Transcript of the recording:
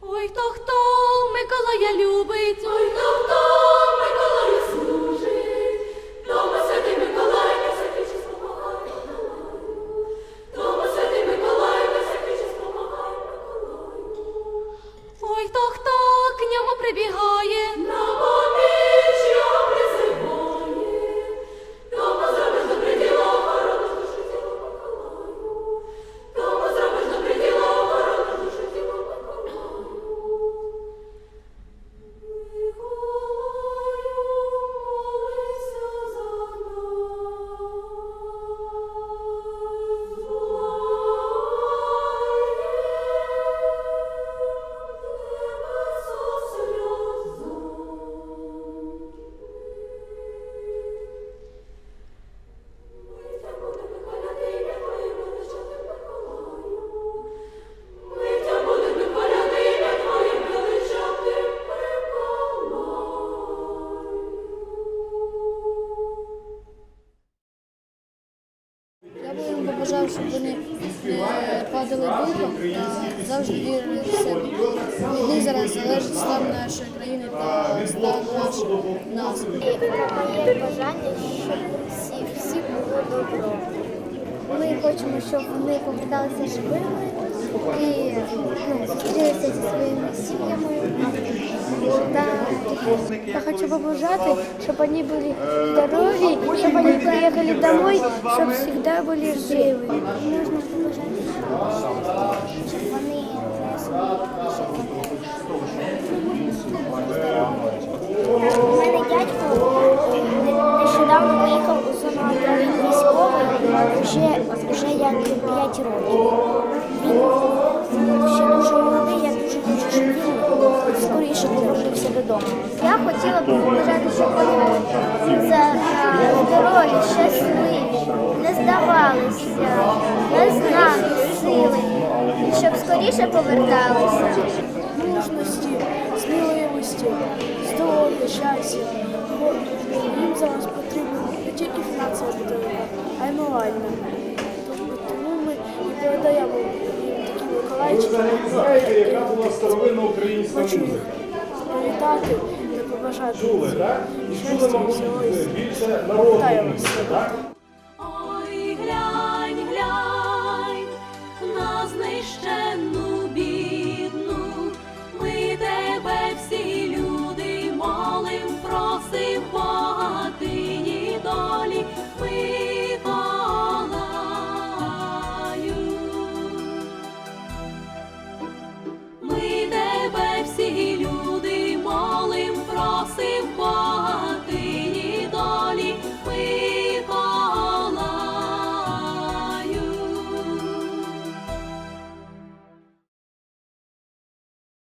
Ой, хто хто Миколая любить, ой, хто хто Миколаю служить, дома святий Миколай, не всякий час помагай Миколаю, дома святий Миколай, не всякий час помагай Миколаю. Ой, хто хто к ньому прибігає, щоб вони не падали духом та завжди вірили в себе. Від зараз залежить стан нашої країни та стан наш нас. Бажання, щоб всі, всі було добро. Ми хочемо, щоб вони поверталися живими і ну, зустрілися зі своїми сім'ями. Я хочу побажати, щоб вони були здорові, щоб вони приїхали домой, щоб завжди були. Нужно вони У мене дядько нещодавно поїхав у АТО. Військовий вже, вже як 5 років. Він ще дуже Я хотіла б побажати, щоб вони за- здорові, щасливі, не здавалися, незнані, сили, і щоб скоріше поверталися. мужності, сміливості, здоров'я, щастя. Їм зараз потрібна не тільки фінансова підтримка, а й моральна. Тому- ми і передаємо їм такі Миколайчики. Яка була старовинна українська Хочу музика? Привітати та побажати Чули, так? І чули, щастя мабуть, всього. і більше народу. Вітаю вас. посипав.